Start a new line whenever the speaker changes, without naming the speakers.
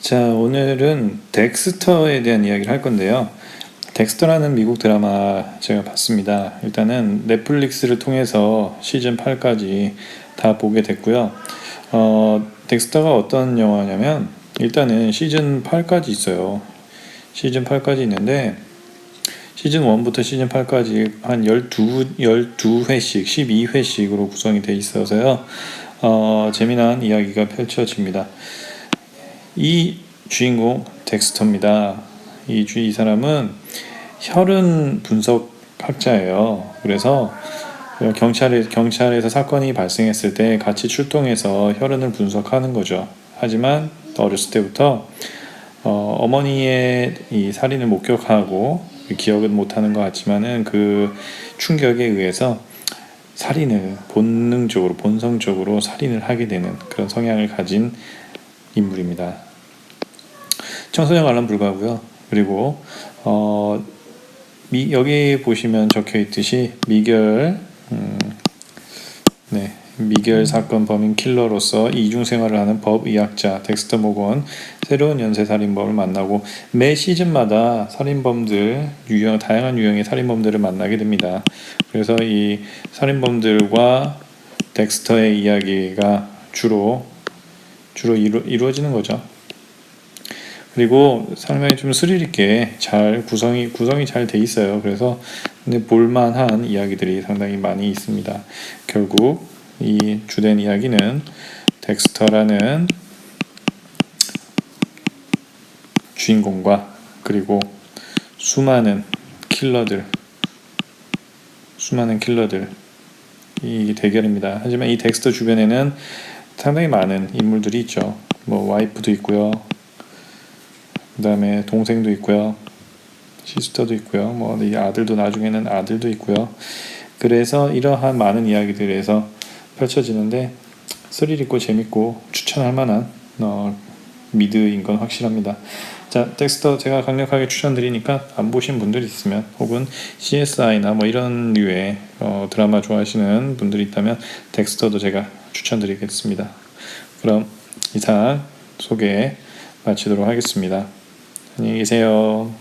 자, 오늘은 덱스터에 대한 이야기를 할 건데요. 덱스터라는 미국 드라마 제가 봤습니다. 일단은 넷플릭스를 통해서 시즌 8까지 다 보게 됐고요. 어, 덱스터가 어떤 영화냐면 일단은 시즌 8까지 있어요. 시즌 8까지 있는데 시즌 1부터 시즌 8까지 한 12, 12회씩, 12회씩으로 구성이 돼 있어서요. 어, 재미난 이야기가 펼쳐집니다. 이 주인공 덱스터입니다. 이, 주, 이 사람은 혈흔 분석학자예요. 그래서 경찰에, 경찰에서 사건이 발생했을 때 같이 출동해서 혈흔을 분석하는 거죠. 하지만 어렸을 때부터 어, 어머니의 이 살인을 목격하고 기억은 못하는 것 같지만은 그 충격에 의해서 살인을 본능적으로 본성적으로 살인을 하게 되는 그런 성향을 가진 인물입니다. 청소년 관람 불가고요. 그리고 어, 미, 여기 보시면 적혀 있듯이 미결 음, 네, 미결 사건 범인 킬러로서 이중 생활을 하는 법의학자 덱스터 모건 새로운 연쇄 살인범을 만나고 매 시즌마다 살인범들 유형 다양한 유형의 살인범들을 만나게 됩니다. 그래서 이 살인범들과 덱스터의 이야기가 주로 주로 이루, 이루어지는 거죠. 그리고 상당히 좀 스릴 있게 잘 구성이 구성이 잘 돼 있어요. 그래서 근데 볼만한 이야기들이 상당히 많이 있습니다. 결국 이 주된 이야기는 덱스터라는 주인공과 그리고 수많은 킬러들 수많은 킬러들 이 대결입니다. 하지만 이 덱스터 주변에는 상당히 많은 인물들이 있죠. 뭐 와이프도 있고요. 그다음에 동생도 있고요. 시스터도 있고요. 뭐 이 아들도 나중에는 아들도 있고요. 그래서 이러한 많은 이야기들에서 펼쳐지는데 스릴 있고 재밌고 추천할 만한 어, 미드인 건 확실합니다. 자, 덱스터 제가 강력하게 추천드리니까 안 보신 분들 있으면 혹은 CSI나 뭐 이런 류의 어, 드라마 좋아하시는 분들이 있다면 덱스터도 제가 추천드리겠습니다. 그럼 이상 소개 마치도록 하겠습니다. 안녕히 계세요.